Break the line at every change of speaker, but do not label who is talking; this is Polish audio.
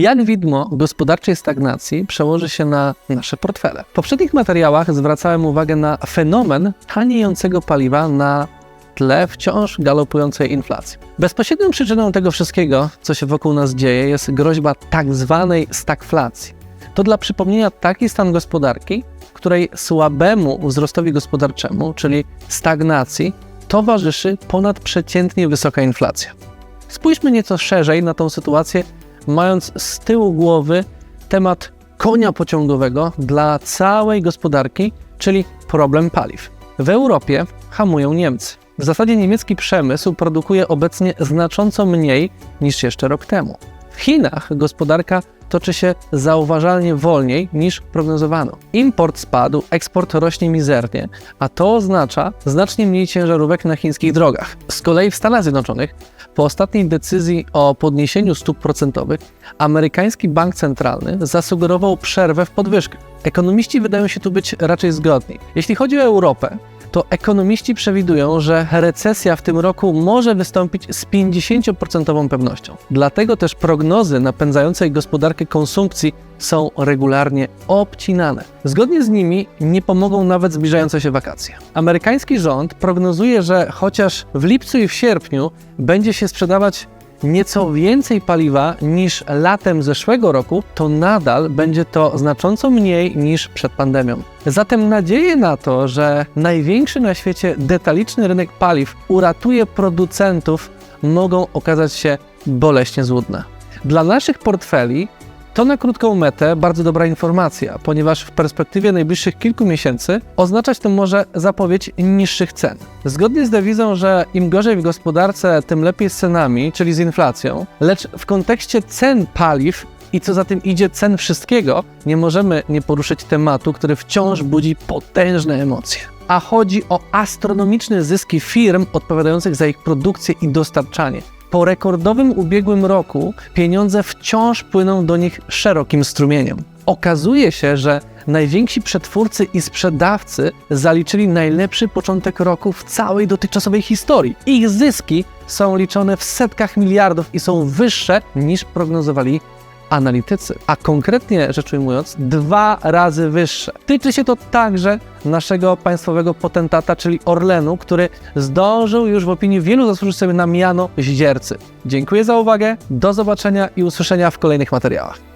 Jak widmo gospodarczej stagnacji przełoży się na nasze portfele? W poprzednich materiałach zwracałem uwagę na fenomen taniejącego paliwa na tle wciąż galopującej inflacji. Bezpośrednią przyczyną tego wszystkiego, co się wokół nas dzieje, jest groźba tak zwanej stagflacji. To dla przypomnienia taki stan gospodarki, w której słabemu wzrostowi gospodarczemu, czyli stagnacji, towarzyszy ponadprzeciętnie wysoka inflacja. Spójrzmy nieco szerzej na tą sytuację, mając z tyłu głowy temat konia pociągowego dla całej gospodarki, czyli problem paliw. W Europie hamują Niemcy. W zasadzie niemiecki przemysł produkuje obecnie znacząco mniej niż jeszcze rok temu. W Chinach gospodarka toczy się zauważalnie wolniej niż prognozowano. Import spadł, eksport rośnie mizernie, a to oznacza znacznie mniej ciężarówek na chińskich drogach. Z kolei w Stanach Zjednoczonych po ostatniej decyzji o podniesieniu stóp procentowych, amerykański bank centralny zasugerował przerwę w podwyżkach. Ekonomiści wydają się tu być raczej zgodni. Jeśli chodzi o Europę, to ekonomiści przewidują, że recesja w tym roku może wystąpić z 50% pewnością. Dlatego też prognozy napędzającej gospodarkę konsumpcji są regularnie obcinane. Zgodnie z nimi nie pomogą nawet zbliżające się wakacje. Amerykański rząd prognozuje, że chociaż w lipcu i w sierpniu będzie się sprzedawać nieco więcej paliwa niż latem zeszłego roku, to nadal będzie to znacząco mniej niż przed pandemią. Zatem nadzieje na to, że największy na świecie detaliczny rynek paliw uratuje producentów, mogą okazać się boleśnie złudne. Dla naszych portfeli to na krótką metę bardzo dobra informacja, ponieważ w perspektywie najbliższych kilku miesięcy oznaczać to może zapowiedź niższych cen. Zgodnie z dewizą, że im gorzej w gospodarce, tym lepiej z cenami, czyli z inflacją, lecz w kontekście cen paliw i co za tym idzie cen wszystkiego, nie możemy nie poruszyć tematu, który wciąż budzi potężne emocje. A chodzi o astronomiczne zyski firm odpowiadających za ich produkcję i dostarczanie. Po rekordowym ubiegłym roku pieniądze wciąż płyną do nich szerokim strumieniem. Okazuje się, że najwięksi przetwórcy i sprzedawcy zaliczyli najlepszy początek roku w całej dotychczasowej historii. Ich zyski są liczone w setkach miliardów i są wyższe niż prognozowali analitycy, a konkretnie rzecz ujmując, dwa razy wyższe. Tyczy się to także naszego państwowego potentata, czyli Orlenu, który zdążył już w opinii wielu zasłużyć sobie na miano zdziercy. Dziękuję za uwagę, do zobaczenia i usłyszenia w kolejnych materiałach.